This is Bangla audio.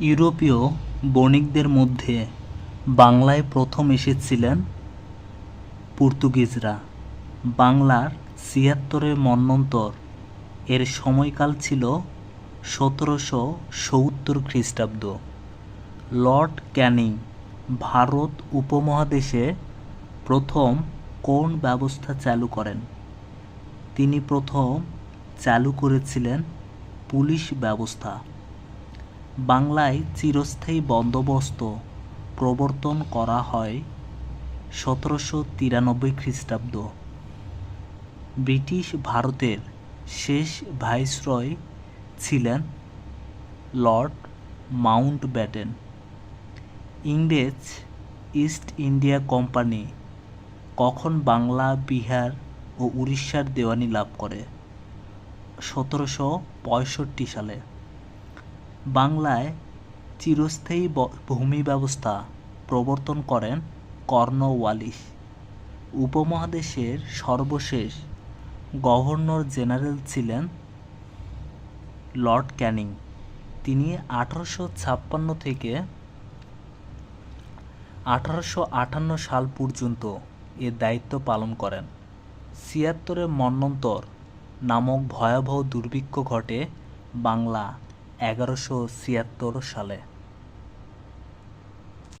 ইউরোপীয় বণিকদের মধ্যে বাংলায় প্রথম এসেছিলেন পর্তুগিজরা। বাংলার ছিয়াত্তরের মন্বন্তর এর সময়কাল ছিল সতেরোশো সত্তর খ্রিস্টাব্দ। লর্ড ক্যানিং ভারত উপমহাদেশে প্রথম কোন ব্যবস্থা চালু করেন? তিনি প্রথম চালু করেছিলেন পুলিশ ব্যবস্থা। বাংলায় চিরস্থায়ী বন্দোবস্ত প্রবর্তন করা হয় সতেরোশো তিরানব্বই খ্রিস্টাব্দ। ব্রিটিশ ভারতের শেষ ভাইসরয় ছিলেন লর্ড মাউন্টব্যাটেন। ইংরেজ ইস্ট ইন্ডিয়া কোম্পানি কখন বাংলা, বিহার ও উড়িষ্যার দেওয়ানি লাভ করে? সতেরোশো পঁয়ষট্টি সালে। বাংলায় চিরস্থায়ী ভূমি ব্যবস্থা প্রবর্তন করেন কর্নওয়ালিস উপমহাদেশের সর্বশেষ গভর্নর জেনারেল ছিলেন লর্ড ক্যানিং। তিনি আঠারোশো ছাপ্পান্ন থেকে আঠারোশো আটান্ন সাল পর্যন্ত এ দায়িত্ব পালন করেন। ছিয়াত্তরের মন্বন্তর নামক ভয়াবহ দুর্ভিক্ষ ঘটে বাংলা এগারোশো ছিয়াত্তর সালে।